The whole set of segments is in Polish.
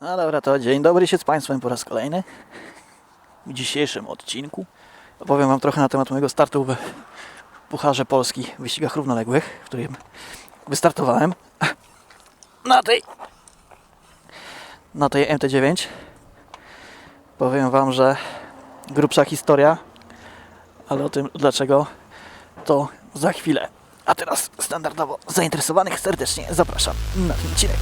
No dobra, to dzień dobry się z Państwem po raz kolejny. W dzisiejszym odcinku opowiem Wam trochę na temat mojego startu w Pucharze Polski w wyścigach równoległych, w którym wystartowałem na tej na tej MT9. Powiem Wam, że grubsza historia, ale o tym dlaczego to za chwilę. A teraz standardowo zainteresowanych serdecznie zapraszam na ten odcinek.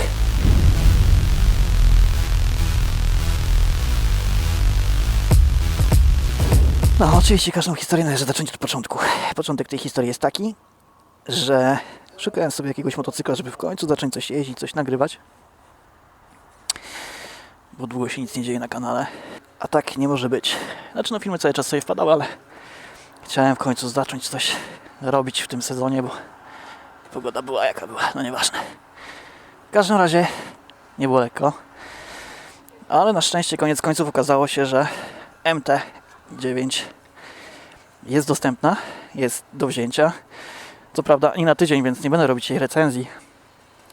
No, oczywiście każdą historię należy zacząć od początku. Początek tej historii jest taki, że szukałem sobie jakiegoś motocykla, żeby w końcu zacząć coś jeździć, coś nagrywać. Bo długo się nic nie dzieje na kanale. A tak nie może być. Znaczy, no filmy cały czas sobie wpadały, ale chciałem w końcu zacząć coś robić w tym sezonie, bo pogoda była jaka była, no nieważne. W każdym razie nie było lekko. Ale na szczęście koniec końców okazało się, że MT9 jest dostępna, jest do wzięcia. Co prawda nie na tydzień, więc nie będę robić jej recenzji.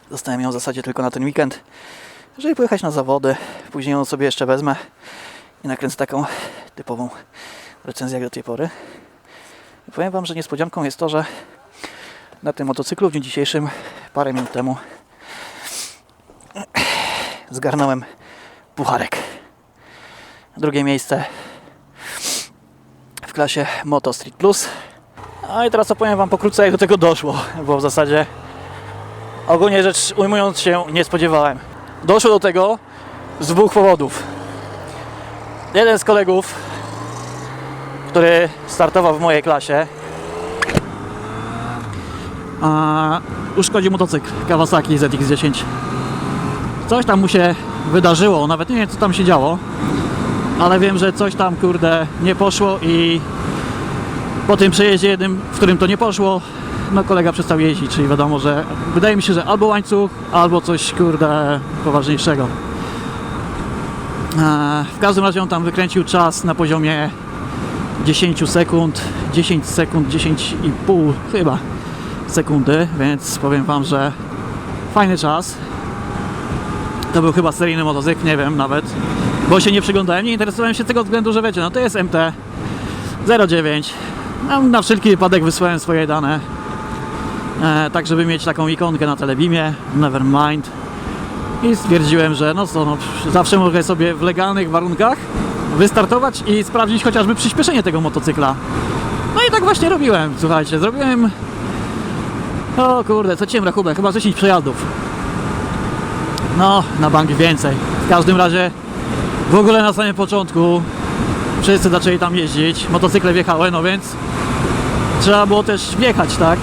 Dostałem ją w zasadzie tylko na ten weekend, żeby pojechać na zawody. Później ją sobie jeszcze wezmę i nakręcę taką typową recenzję jak do tej pory. I powiem Wam, że niespodzianką jest to, że na tym motocyklu w dniu dzisiejszym, parę minut temu, zgarnąłem pucharek. Drugie miejsce w klasie Moto Street Plus. A i teraz opowiem Wam pokrótce, jak do tego doszło, bo w zasadzie ogólnie rzecz ujmując się nie spodziewałem. Doszło do tego z dwóch powodów. Jeden z kolegów, który startował w mojej klasie, a uszkodził motocykl Kawasaki ZX-10. Coś tam mu się wydarzyło, nawet nie wiem co tam się działo, ale wiem, że coś tam kurde nie poszło i po tym przejeździe jednym, w którym to nie poszło, no kolega przestał jeździć, czyli wiadomo, że wydaje mi się, że albo łańcuch, albo coś kurde poważniejszego. E, W każdym razie on tam wykręcił czas na poziomie 10 sekund, 10 sekund, 10,5 chyba sekundy, więc powiem Wam, że fajny czas. To był chyba seryjny motocykl, nie wiem nawet, bo się nie przyglądałem, nie interesowałem się tego względu, że wiecie, no to jest MT 09. No, na wszelki wypadek wysłałem swoje dane, e, tak żeby mieć taką ikonkę na telebimie, Nevermind. I stwierdziłem, że no co, no, zawsze mogę sobie w legalnych warunkach wystartować i sprawdzić chociażby przyspieszenie tego motocykla. No i tak właśnie robiłem, słuchajcie, zrobiłem... O kurde, co ciemno, Hubę, chyba 10 przejazdów. No, na bank więcej. W każdym razie, w ogóle na samym początku wszyscy zaczęli tam jeździć, motocykle wjechały, no więc trzeba było też wjechać, tak?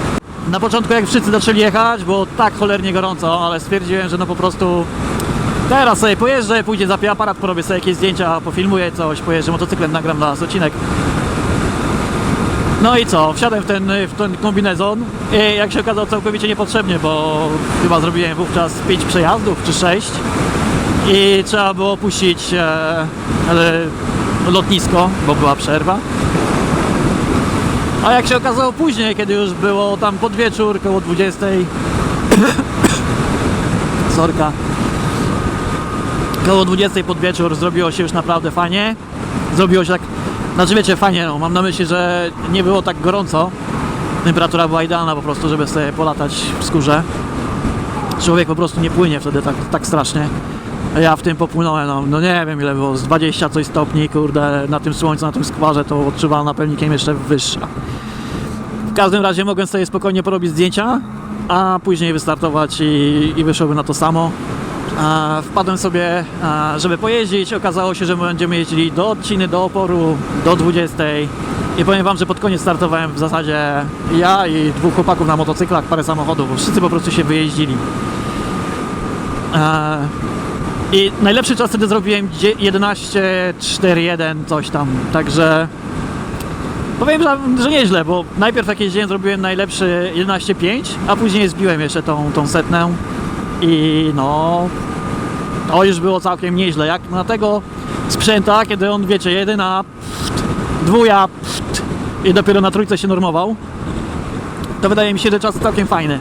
Na początku jak wszyscy zaczęli jechać, było tak cholernie gorąco, ale stwierdziłem, że no po prostu teraz sobie pojeżdżę, pójdzie zapię aparat, porobię sobie jakieś zdjęcia, pofilmuję coś, pojeżdżę motocyklem, nagram dla nas odcinek. No i co, wsiadłem w ten, w ten kombinezon i jak się okazało całkowicie niepotrzebnie, bo chyba zrobiłem wówczas 5 przejazdów czy 6 i trzeba było opuścić e, e, lotnisko, bo była przerwa. A jak się okazało później, kiedy już było tam pod wieczór, koło 20 Sorka. Koło 20 pod wieczór zrobiło się już naprawdę fajnie. Zrobiło się tak, znaczy wiecie, fajnie, no, mam na myśli, że nie było tak gorąco. Temperatura była idealna po prostu, żeby sobie polatać w skórze. Człowiek po prostu nie płynie wtedy tak, tak strasznie ja w tym popłynąłem, no, no nie wiem ile było, z 20 coś stopni, kurde, na tym słońcu, na tym skwarze to odczuwałem napędnikiem jeszcze wyższa. W każdym razie mogłem sobie spokojnie porobić zdjęcia, a później wystartować i, i wyszłoby na to samo. Wpadłem sobie, żeby pojeździć, okazało się, że będziemy jeździli do odciny, do oporu, do 20. I powiem Wam, że pod koniec startowałem w zasadzie ja i dwóch chłopaków na motocyklach, parę samochodów, bo wszyscy po prostu się wyjeździli. I najlepszy czas wtedy zrobiłem 11.41 coś tam, także powiem, że, że nieźle, bo najpierw jak jeździłem zrobiłem najlepszy 11.5, a później zbiłem jeszcze tą, tą setnę. I no to już było całkiem nieźle, jak na tego sprzęta, kiedy on wiecie, jedyna pft, dwuja pft, i dopiero na trójce się normował, to wydaje mi się, że czas całkiem fajny.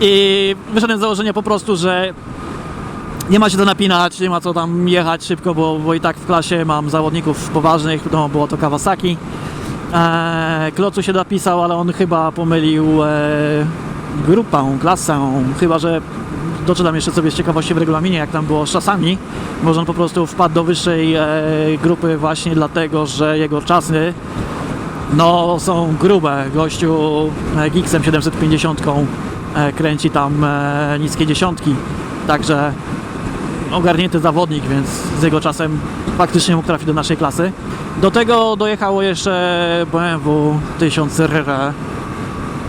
I wyszedłem z założenia po prostu, że nie ma się to napinać, nie ma co tam jechać szybko, bo, bo i tak w klasie mam zawodników poważnych, no było to Kawasaki. Eee, Klocu się napisał, ale on chyba pomylił e, grupę, klasę, chyba że doczytam jeszcze sobie z ciekawości w regulaminie, jak tam było z czasami. Może on po prostu wpadł do wyższej e, grupy właśnie dlatego, że jego czasy no są grube. Gościu e, Gixem 750 e, kręci tam e, niskie dziesiątki, także ogarnięty zawodnik, więc z jego czasem faktycznie mógł trafić do naszej klasy. Do tego dojechało jeszcze BMW 1000 RR,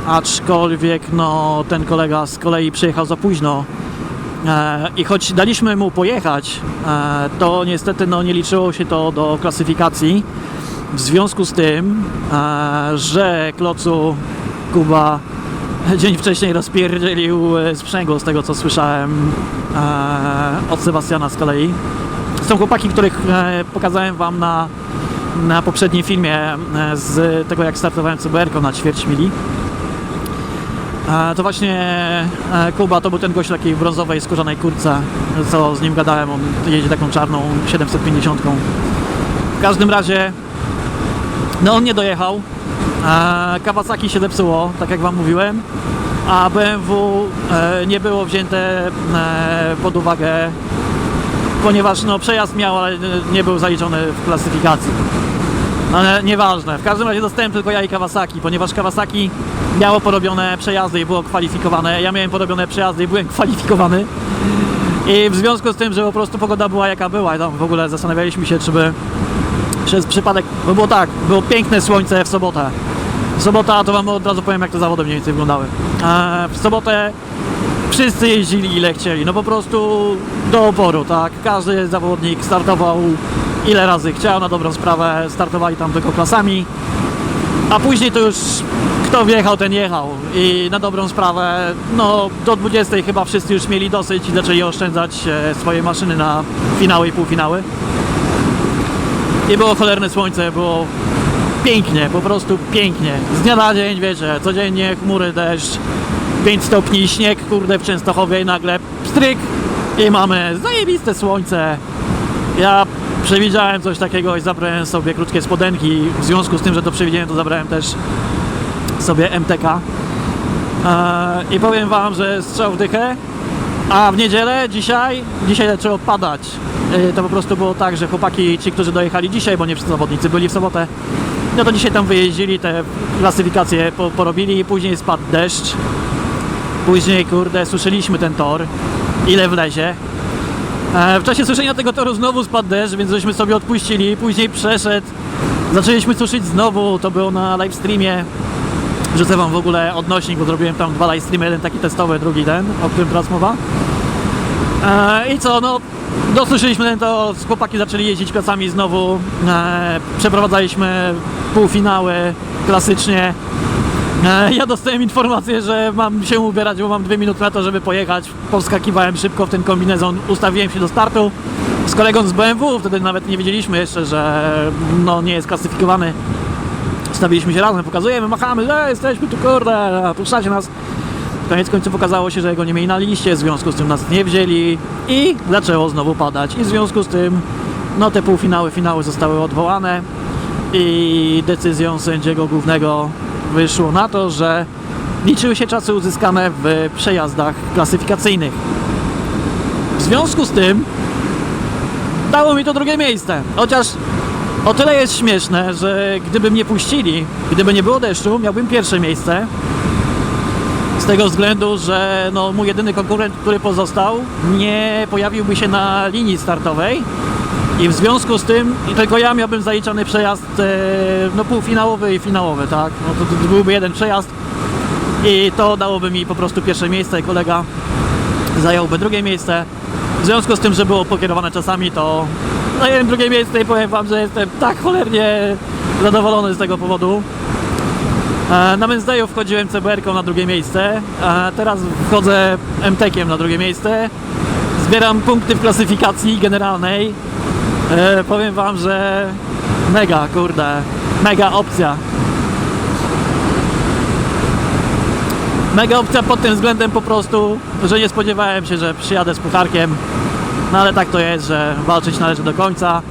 aczkolwiek no, ten kolega z kolei przyjechał za późno e, i choć daliśmy mu pojechać, e, to niestety no, nie liczyło się to do klasyfikacji. W związku z tym, e, że Klocu Kuba dzień wcześniej rozpierdzielił e, sprzęgło, z tego co słyszałem e, od Sebastiana z kolei. Są chłopaki, których e, pokazałem Wam na, na poprzednim filmie z tego jak startowałem CBR-ką na ćwierć mili. To właśnie Kuba to był ten gość takiej brązowej, skórzanej kurce, co z nim gadałem, on jedzie taką czarną 750. W każdym razie, no on nie dojechał, Kawasaki się zepsuło, tak jak Wam mówiłem, a BMW e, nie było wzięte e, pod uwagę, ponieważ no, przejazd miał, ale nie był zaliczony w klasyfikacji. Ale nieważne. W każdym razie dostałem tylko ja i Kawasaki, ponieważ Kawasaki miało porobione przejazdy i było kwalifikowane. Ja miałem porobione przejazdy i byłem kwalifikowany. I w związku z tym, że po prostu pogoda była jaka była, i tam w ogóle zastanawialiśmy się, czy by przez przypadek, bo było tak, było piękne słońce w sobotę. Sobota, to wam od razu powiem, jak te zawody mniej więcej wyglądały. E, w sobotę wszyscy jeździli ile chcieli, no po prostu do oporu, tak. Każdy zawodnik startował ile razy chciał, na dobrą sprawę startowali tam tylko klasami, a później to już kto wjechał, ten jechał i na dobrą sprawę, no do 20 chyba wszyscy już mieli dosyć i zaczęli oszczędzać e, swoje maszyny na finały i półfinały. I było cholerne słońce, było pięknie, po prostu pięknie. Z dnia na dzień, wiecie, codziennie chmury, deszcz, 5 stopni, śnieg, kurde, w Częstochowie i nagle pstryk i mamy zajebiste słońce. Ja przewidziałem coś takiego i zabrałem sobie krótkie spodenki. W związku z tym, że to przewidziałem, to zabrałem też sobie MTK. Eee, I powiem Wam, że strzał w dychę. A w niedzielę, dzisiaj, dzisiaj zaczęło padać. Eee, To po prostu było tak, że chłopaki, ci, którzy dojechali dzisiaj, bo nie wszyscy zawodnicy byli w sobotę, no to dzisiaj tam wyjeździli, te klasyfikacje po, porobili później spadł deszcz. Później, kurde, suszyliśmy ten tor, ile wlezie. E, W czasie suszenia tego toru znowu spadł deszcz, więc żeśmy sobie odpuścili. Później przeszedł. Zaczęliśmy suszyć znowu, to było na live streamie. Rzucę wam w ogóle odnośnik, bo zrobiłem tam dwa live streamy, jeden taki testowy, drugi ten, o którym teraz mowa. E, I co, no, dosuszyliśmy ten to, chłopaki zaczęli jeździć klasami znowu. E, przeprowadzaliśmy półfinały klasycznie. E, Ja dostałem informację, że mam się ubierać, bo mam dwie minuty na to, żeby pojechać. Poskakiwałem szybko w ten kombinezon, ustawiłem się do startu z kolegą z BMW. Wtedy nawet nie wiedzieliśmy jeszcze, że no, nie jest klasyfikowany. Stawiliśmy się razem, pokazujemy, machamy, że jesteśmy tu, kurde, puszczacie nas. Koniec końców okazało się, że go nie mieli na liście, w związku z tym nas nie wzięli i zaczęło znowu padać. I w związku z tym, no te półfinały, finały zostały odwołane i decyzją sędziego głównego wyszło na to, że liczyły się czasy uzyskane w przejazdach klasyfikacyjnych. W związku z tym dało mi to drugie miejsce. Chociaż o tyle jest śmieszne, że gdyby mnie puścili, gdyby nie było deszczu, miałbym pierwsze miejsce. Z tego względu, że no, mój jedyny konkurent, który pozostał, nie pojawiłby się na linii startowej. I w związku z tym tylko ja miałbym zaliczony przejazd e, no, półfinałowy i finałowy, tak? No, to, to byłby jeden przejazd i to dałoby mi po prostu pierwsze miejsce. Kolega zająłby drugie miejsce. W związku z tym, że było pokierowane czasami, to zająłem drugie miejsce i powiem Wam, że jestem tak cholernie zadowolony z tego powodu. E, Na Wednesdayu wchodziłem CBR-ką na drugie miejsce, a teraz wchodzę MTK-iem na drugie miejsce. Zbieram punkty w klasyfikacji generalnej. E, powiem Wam, że mega, kurde, mega opcja. Mega opcja pod tym względem po prostu, że nie spodziewałem się, że przyjadę z pucharkiem No ale tak to jest, że walczyć należy do końca.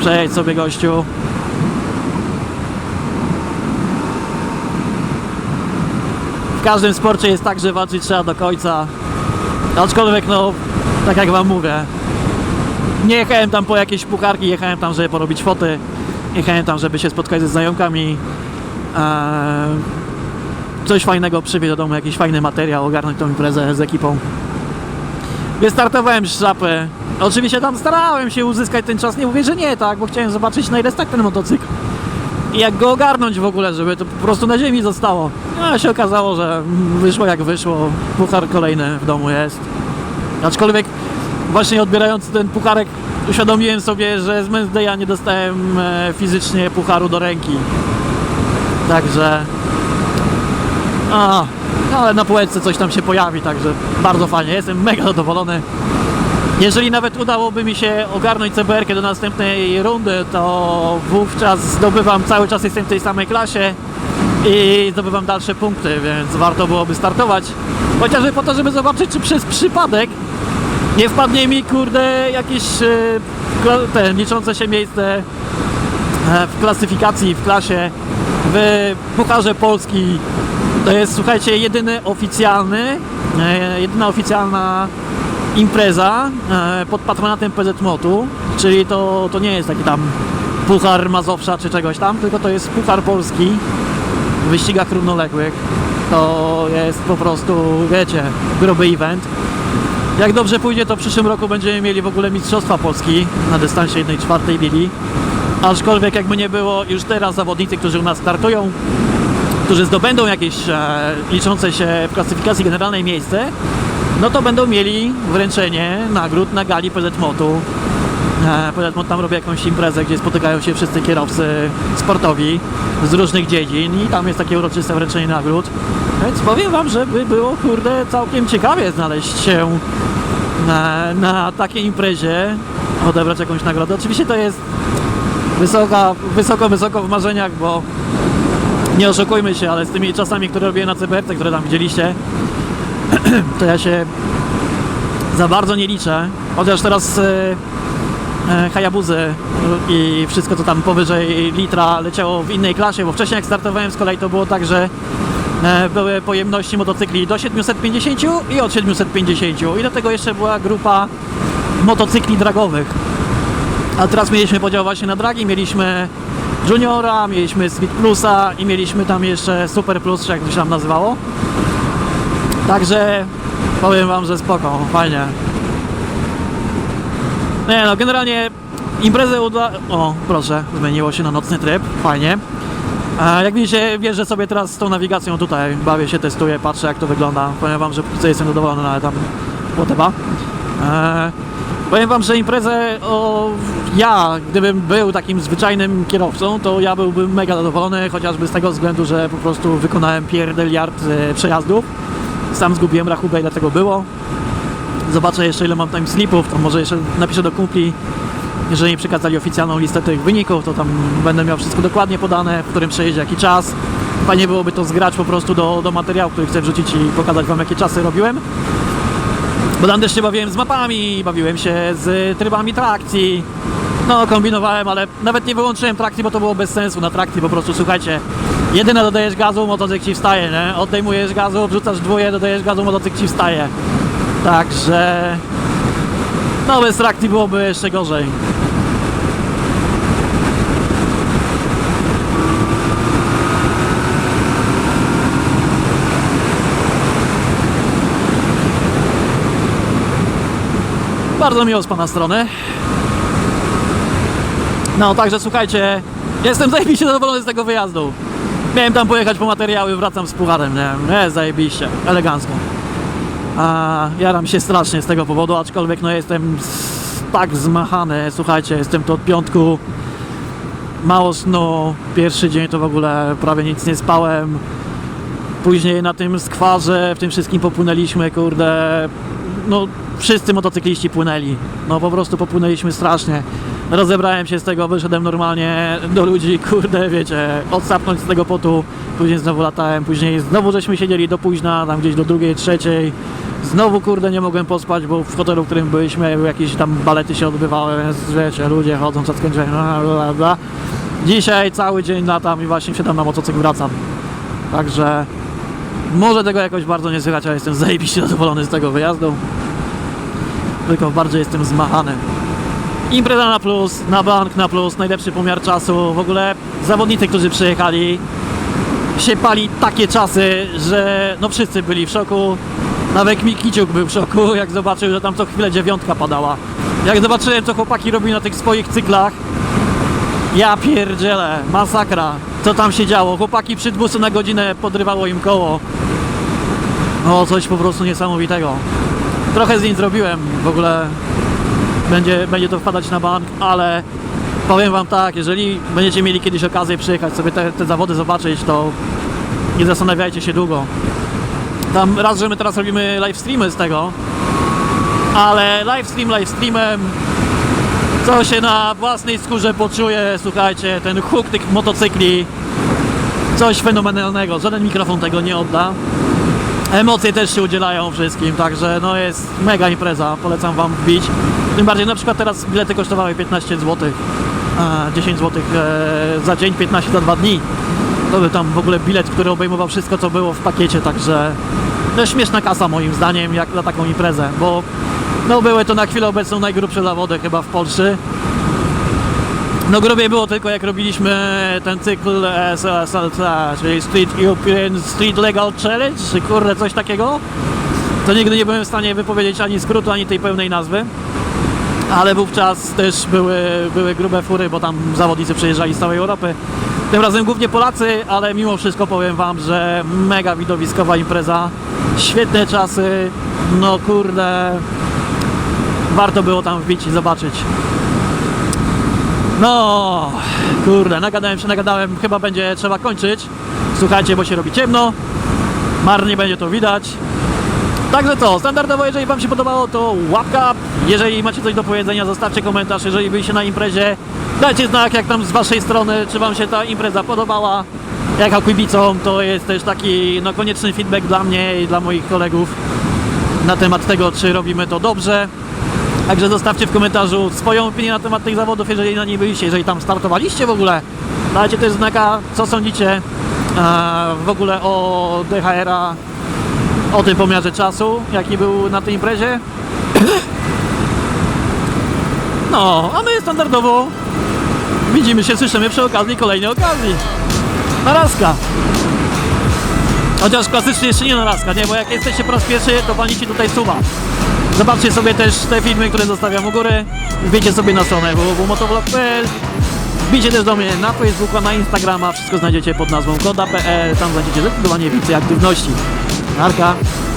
Przejedź sobie gościu. W każdym sporcie jest tak, że walczyć trzeba do końca. Aczkolwiek no, tak jak wam mówię, nie jechałem tam po jakieś pucharki, jechałem tam, żeby porobić foty. Jechałem tam, żeby się spotkać ze znajomkami. Eee, coś fajnego przywieźć do domu, jakiś fajny materiał, ogarnąć tą imprezę z ekipą. Wystartowałem z szapy. Oczywiście tam starałem się uzyskać ten czas, nie mówię, że nie, tak, bo chciałem zobaczyć na ile stać ten motocykl. I jak go ogarnąć w ogóle, żeby to po prostu na ziemi zostało. No, a się okazało, że wyszło jak wyszło. Puchar kolejny w domu jest. Aczkolwiek właśnie odbierając ten pucharek uświadomiłem sobie, że z Men's Day'a nie dostałem e, fizycznie pucharu do ręki. Także... A, ale na półeczce coś tam się pojawi, także bardzo fajnie. Jestem mega zadowolony. Jeżeli nawet udałoby mi się ogarnąć CBR do następnej rundy, to wówczas zdobywam, cały czas jestem w tej samej klasie i zdobywam dalsze punkty, więc warto byłoby startować. Chociażby po to, żeby zobaczyć, czy przez przypadek nie wpadnie mi, kurde, jakieś e, kla- te liczące się miejsce e, w klasyfikacji, w klasie, w Pucharze Polski. To jest, słuchajcie, jedyny oficjalny, e, jedyna oficjalna impreza e, pod patronatem PZ Motu, czyli to, to nie jest taki tam Puchar Mazowsza czy czegoś tam, tylko to jest Puchar Polski w wyścigach równoległych. To jest po prostu, wiecie, gruby event. Jak dobrze pójdzie, to w przyszłym roku będziemy mieli w ogóle Mistrzostwa Polski na dystansie 1,4 mili. Aczkolwiek jakby nie było, już teraz zawodnicy, którzy u nas startują, którzy zdobędą jakieś e, liczące się w klasyfikacji generalnej miejsce, no to będą mieli wręczenie nagród na gali PZ Motu. E, PZ Mot tam robi jakąś imprezę, gdzie spotykają się wszyscy kierowcy sportowi z różnych dziedzin i tam jest takie uroczyste wręczenie nagród. Więc powiem wam, że by było kurde całkiem ciekawie znaleźć się na, na takiej imprezie, odebrać jakąś nagrodę. Oczywiście to jest wysoka, wysoko, wysoko w marzeniach, bo nie oszukujmy się, ale z tymi czasami, które robię na CBR, które tam widzieliście, to ja się za bardzo nie liczę. Chociaż teraz e, e, Hayabuzy i wszystko co tam powyżej litra leciało w innej klasie, bo wcześniej jak startowałem z kolei to było tak, że e, były pojemności motocykli do 750 i od 750 i do tego jeszcze była grupa motocykli dragowych. A teraz mieliśmy podział właśnie na dragi, mieliśmy Juniora, mieliśmy Speed Plusa i mieliśmy tam jeszcze Super Plus, czy jak to się tam nazywało. Także powiem wam, że spoko, fajnie. Nie no, generalnie imprezę uda... O, proszę, zmieniło się na nocny tryb, fajnie. A jak widzicie, wjeżdżę sobie teraz z tą nawigacją tutaj, bawię się, testuję, patrzę jak to wygląda. Powiem wam, że póki jestem zadowolony, no ale tam whatever. Powiem wam, że imprezę o, ja, gdybym był takim zwyczajnym kierowcą, to ja byłbym mega zadowolony, chociażby z tego względu, że po prostu wykonałem pierdeliard e, przejazdów. Sam zgubiłem rachubę, ile tego było. Zobaczę jeszcze, ile mam time slipów, to może jeszcze napiszę do kumpli, jeżeli przekazali oficjalną listę tych wyników, to tam będę miał wszystko dokładnie podane, w którym przejeździe jaki czas. Fajnie byłoby to zgrać po prostu do, do materiału, który chcę wrzucić i pokazać Wam, jakie czasy robiłem. Bo tam też się bawiłem z mapami, bawiłem się z trybami trakcji. No, kombinowałem, ale nawet nie wyłączyłem trakcji, bo to było bez sensu na trakcji. Po prostu słuchajcie, jedyne dodajesz gazu, motocykl ci wstaje, nie? Odejmujesz gazu, wrzucasz dwóje, dodajesz gazu, motocykl ci wstaje. Także. No, bez trakcji byłoby jeszcze gorzej. Bardzo miło z Pana strony. No, także słuchajcie, jestem zajebiście zadowolony z tego wyjazdu. Miałem tam pojechać po materiały, wracam z pucharem, nie? Nie, zajebiście, elegancko. A jaram się strasznie z tego powodu, aczkolwiek no jestem tak zmachany, słuchajcie, jestem tu od piątku, mało snu, pierwszy dzień to w ogóle prawie nic nie spałem, później na tym skwarze, w tym wszystkim popłynęliśmy, kurde, no wszyscy motocykliści płynęli, no po prostu popłynęliśmy strasznie. Rozebrałem się z tego, wyszedłem normalnie do ludzi, kurde, wiecie, odsapnąć z tego potu, później znowu latałem, później znowu żeśmy siedzieli do późna, tam gdzieś do drugiej, trzeciej, Znowu kurde nie mogłem pospać, bo w hotelu, w którym byliśmy jakieś tam balety się odbywały, więc wiecie, ludzie chodzą, co skończyłem, bla, bla, bla. Dzisiaj cały dzień latam i właśnie wsiadam na motocykl wracam. Także może tego jakoś bardzo nie słychać, ale jestem zajebiście zadowolony z tego wyjazdu. Tylko bardziej jestem zmachany. Impreza na plus, na bank na plus, najlepszy pomiar czasu. W ogóle zawodnicy, którzy przyjechali, się pali takie czasy, że no wszyscy byli w szoku. Nawet Mikiciuk był w szoku, jak zobaczył, że tam co chwilę dziewiątka padała. Jak zobaczyłem, co chłopaki robili na tych swoich cyklach, ja pierdzielę, masakra. Co tam się działo? Chłopaki przy 200 na godzinę podrywało im koło. No, coś po prostu niesamowitego. Trochę z nim zrobiłem, w ogóle będzie, będzie to wpadać na bank, ale powiem wam tak, jeżeli będziecie mieli kiedyś okazję przyjechać sobie te, te zawody zobaczyć, to nie zastanawiajcie się długo. Tam raz, że my teraz robimy live streamy z tego, ale live stream live streamem, co się na własnej skórze poczuje, słuchajcie, ten huk tych motocykli, coś fenomenalnego, żaden mikrofon tego nie odda. Emocje też się udzielają wszystkim, także no jest mega impreza, polecam wam wbić. Tym bardziej na przykład teraz bilety kosztowały 15 zł, 10 zł e, za dzień, 15 za 2 dni. To był tam w ogóle bilet, który obejmował wszystko co było w pakiecie, także no śmieszna kasa moim zdaniem jak na taką imprezę, bo no były to na chwilę obecną najgrubsze zawody chyba w Polsce. No grubiej było tylko jak robiliśmy ten cykl SLC, czyli Street European Street Legal Challenge, czy kurde coś takiego. To nigdy nie byłem w stanie wypowiedzieć ani skrótu, ani tej pełnej nazwy. Ale wówczas też były, były grube fury, bo tam zawodnicy przyjeżdżali z całej Europy. Tym razem głównie Polacy, ale mimo wszystko powiem Wam, że mega widowiskowa impreza. Świetne czasy, no kurde, warto było tam wbić i zobaczyć. No, kurde, nagadałem się, nagadałem, chyba będzie trzeba kończyć. Słuchajcie, bo się robi ciemno, marnie będzie to widać. Także co, standardowo, jeżeli Wam się podobało, to łapka. Jeżeli macie coś do powiedzenia, zostawcie komentarz. Jeżeli byliście na imprezie, dajcie znak, jak tam z Waszej strony, czy Wam się ta impreza podobała. Jako kibicom to jest też taki no, konieczny feedback dla mnie i dla moich kolegów na temat tego, czy robimy to dobrze. Także zostawcie w komentarzu swoją opinię na temat tych zawodów, jeżeli na nie byliście, jeżeli tam startowaliście w ogóle. Dajcie też znaka, co sądzicie e, w ogóle o DHR-a, o tym pomiarze czasu, jaki był na tej imprezie. No, a my standardowo widzimy się, słyszymy przy okazji kolejnej okazji. Narazka! Chociaż klasycznie jeszcze nie narazka, nie? Bo jak jesteście po raz pierwszy, to walnijcie tutaj suba. Zobaczcie sobie też te filmy, które zostawiam u góry. Wbijcie sobie na stronę www.motovlog.pl Wbijcie też do mnie na Facebooka, na Instagrama. Wszystko znajdziecie pod nazwą koda.pl. Tam znajdziecie zdecydowanie więcej aktywności. Narka.